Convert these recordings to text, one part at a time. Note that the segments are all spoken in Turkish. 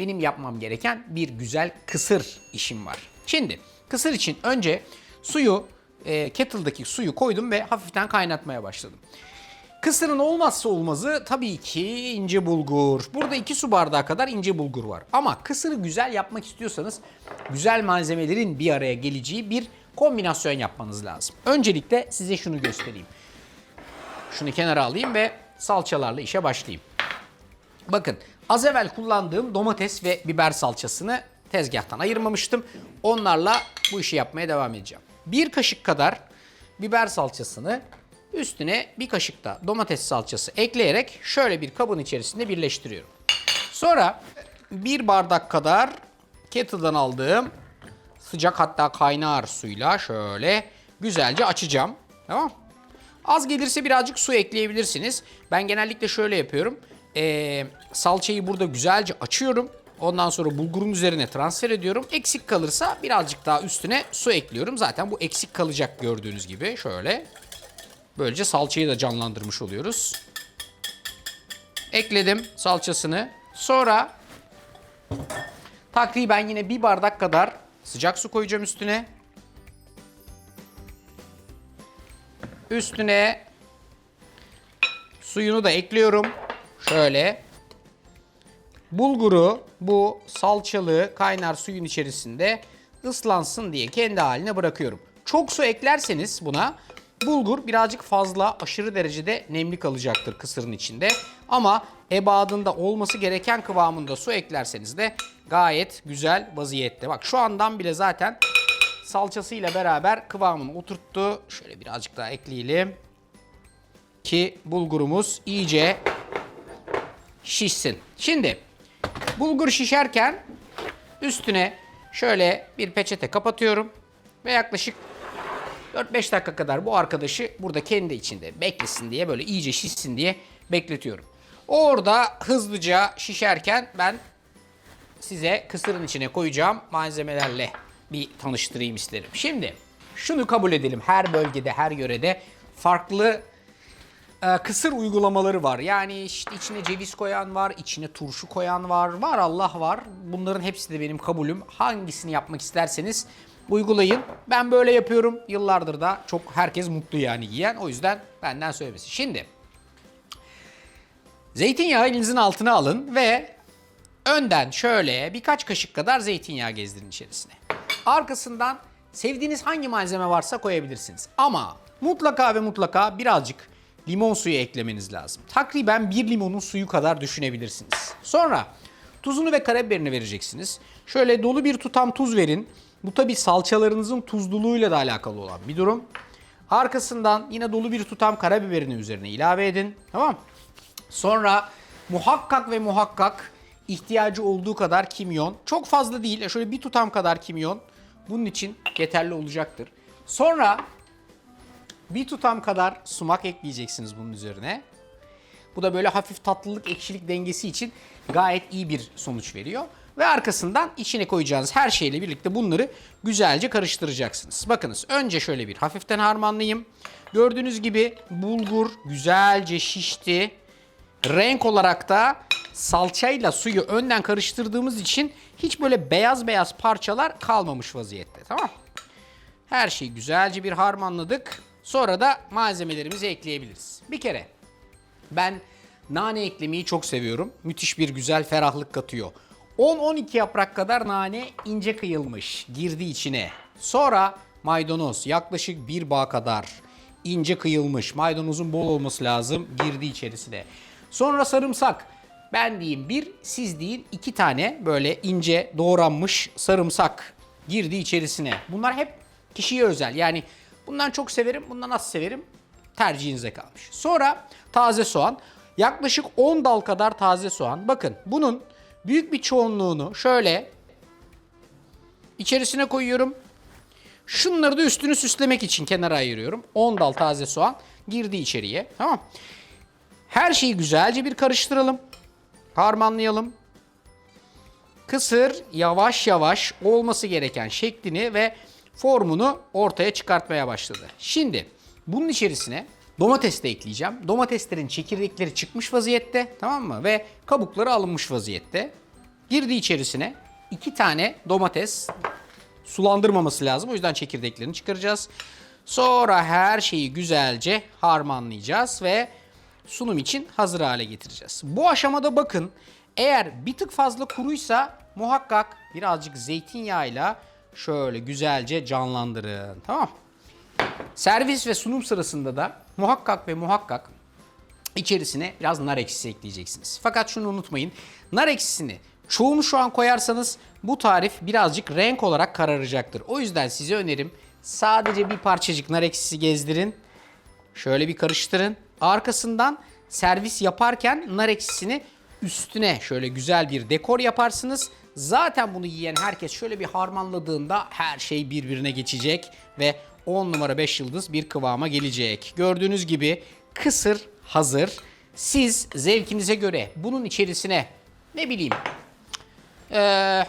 benim yapmam gereken bir güzel kısır işim var. Şimdi kısır için önce suyu, e, kettle'daki suyu koydum ve hafiften kaynatmaya başladım. Kısırın olmazsa olmazı tabii ki ince bulgur. Burada 2 su bardağı kadar ince bulgur var. Ama kısırı güzel yapmak istiyorsanız güzel malzemelerin bir araya geleceği bir kombinasyon yapmanız lazım. Öncelikle size şunu göstereyim. Şunu kenara alayım ve salçalarla işe başlayayım. Bakın az evvel kullandığım domates ve biber salçasını tezgahtan ayırmamıştım. Onlarla bu işi yapmaya devam edeceğim. Bir kaşık kadar biber salçasını üstüne bir kaşık da domates salçası ekleyerek şöyle bir kabın içerisinde birleştiriyorum. Sonra bir bardak kadar kettle'dan aldığım sıcak hatta kaynar suyla şöyle güzelce açacağım. Tamam? Az gelirse birazcık su ekleyebilirsiniz. Ben genellikle şöyle yapıyorum. Ee, salçayı burada güzelce açıyorum. Ondan sonra bulgurun üzerine transfer ediyorum. Eksik kalırsa birazcık daha üstüne su ekliyorum. Zaten bu eksik kalacak gördüğünüz gibi. Şöyle. Böylece salçayı da canlandırmış oluyoruz. Ekledim salçasını. Sonra takriben yine bir bardak kadar sıcak su koyacağım üstüne. Üstüne suyunu da ekliyorum. Şöyle. Bulguru bu salçalı kaynar suyun içerisinde ıslansın diye kendi haline bırakıyorum. Çok su eklerseniz buna bulgur birazcık fazla aşırı derecede nemli kalacaktır kısırın içinde. Ama ebadında olması gereken kıvamında su eklerseniz de gayet güzel vaziyette. Bak şu andan bile zaten salçasıyla beraber kıvamını oturttu. Şöyle birazcık daha ekleyelim. Ki bulgurumuz iyice şişsin. Şimdi bulgur şişerken üstüne şöyle bir peçete kapatıyorum. Ve yaklaşık 4-5 dakika kadar bu arkadaşı burada kendi içinde beklesin diye böyle iyice şişsin diye bekletiyorum. Orada hızlıca şişerken ben size kısırın içine koyacağım malzemelerle bir tanıştırayım isterim. Şimdi şunu kabul edelim. Her bölgede, her yörede farklı e, kısır uygulamaları var. Yani işte içine ceviz koyan var, içine turşu koyan var. Var Allah var. Bunların hepsi de benim kabulüm. Hangisini yapmak isterseniz uygulayın. Ben böyle yapıyorum. Yıllardır da çok herkes mutlu yani yiyen. O yüzden benden söylemesi. Şimdi zeytinyağı elinizin altına alın ve Önden şöyle birkaç kaşık kadar zeytinyağı gezdirin içerisine. Arkasından sevdiğiniz hangi malzeme varsa koyabilirsiniz. Ama mutlaka ve mutlaka birazcık limon suyu eklemeniz lazım. Takriben bir limonun suyu kadar düşünebilirsiniz. Sonra tuzunu ve karabiberini vereceksiniz. Şöyle dolu bir tutam tuz verin. Bu tabi salçalarınızın tuzluluğuyla da alakalı olan bir durum. Arkasından yine dolu bir tutam karabiberini üzerine ilave edin. Tamam Sonra muhakkak ve muhakkak ihtiyacı olduğu kadar kimyon. Çok fazla değil. Şöyle bir tutam kadar kimyon. Bunun için yeterli olacaktır. Sonra bir tutam kadar sumak ekleyeceksiniz bunun üzerine. Bu da böyle hafif tatlılık ekşilik dengesi için gayet iyi bir sonuç veriyor. Ve arkasından içine koyacağınız her şeyle birlikte bunları güzelce karıştıracaksınız. Bakınız önce şöyle bir hafiften harmanlayayım. Gördüğünüz gibi bulgur güzelce şişti. Renk olarak da salçayla suyu önden karıştırdığımız için hiç böyle beyaz beyaz parçalar kalmamış vaziyette. Tamam Her şeyi güzelce bir harmanladık. Sonra da malzemelerimizi ekleyebiliriz. Bir kere ben nane eklemeyi çok seviyorum. Müthiş bir güzel ferahlık katıyor. 10-12 yaprak kadar nane ince kıyılmış girdi içine. Sonra maydanoz yaklaşık bir bağ kadar ince kıyılmış. Maydanozun bol olması lazım girdi içerisine. Sonra sarımsak. Ben diyeyim bir, siz deyin iki tane böyle ince doğranmış sarımsak girdi içerisine. Bunlar hep kişiye özel. Yani bundan çok severim, bundan az severim. Tercihinize kalmış. Sonra taze soğan. Yaklaşık 10 dal kadar taze soğan. Bakın bunun büyük bir çoğunluğunu şöyle içerisine koyuyorum. Şunları da üstünü süslemek için kenara ayırıyorum. 10 dal taze soğan girdi içeriye. Tamam. Her şeyi güzelce bir karıştıralım. Harmanlayalım. Kısır yavaş yavaş olması gereken şeklini ve formunu ortaya çıkartmaya başladı. Şimdi bunun içerisine domates de ekleyeceğim. Domateslerin çekirdekleri çıkmış vaziyette tamam mı? Ve kabukları alınmış vaziyette. Girdi içerisine. iki tane domates. Sulandırmaması lazım. O yüzden çekirdeklerini çıkaracağız. Sonra her şeyi güzelce harmanlayacağız ve sunum için hazır hale getireceğiz. Bu aşamada bakın eğer bir tık fazla kuruysa muhakkak birazcık zeytinyağıyla şöyle güzelce canlandırın. Tamam. Servis ve sunum sırasında da muhakkak ve muhakkak içerisine biraz nar ekşisi ekleyeceksiniz. Fakat şunu unutmayın. Nar ekşisini çoğunu şu an koyarsanız bu tarif birazcık renk olarak kararacaktır. O yüzden size önerim sadece bir parçacık nar ekşisi gezdirin. Şöyle bir karıştırın. Arkasından servis yaparken nar ekşisini üstüne şöyle güzel bir dekor yaparsınız. Zaten bunu yiyen herkes şöyle bir harmanladığında her şey birbirine geçecek ve 10 numara 5 yıldız bir kıvama gelecek. Gördüğünüz gibi kısır hazır. Siz zevkinize göre bunun içerisine ne bileyim eee,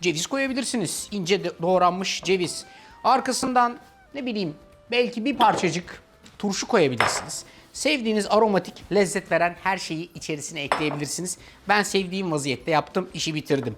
ceviz koyabilirsiniz. İnce doğranmış ceviz. Arkasından ne bileyim belki bir parçacık turşu koyabilirsiniz. Sevdiğiniz aromatik, lezzet veren her şeyi içerisine ekleyebilirsiniz. Ben sevdiğim vaziyette yaptım, işi bitirdim.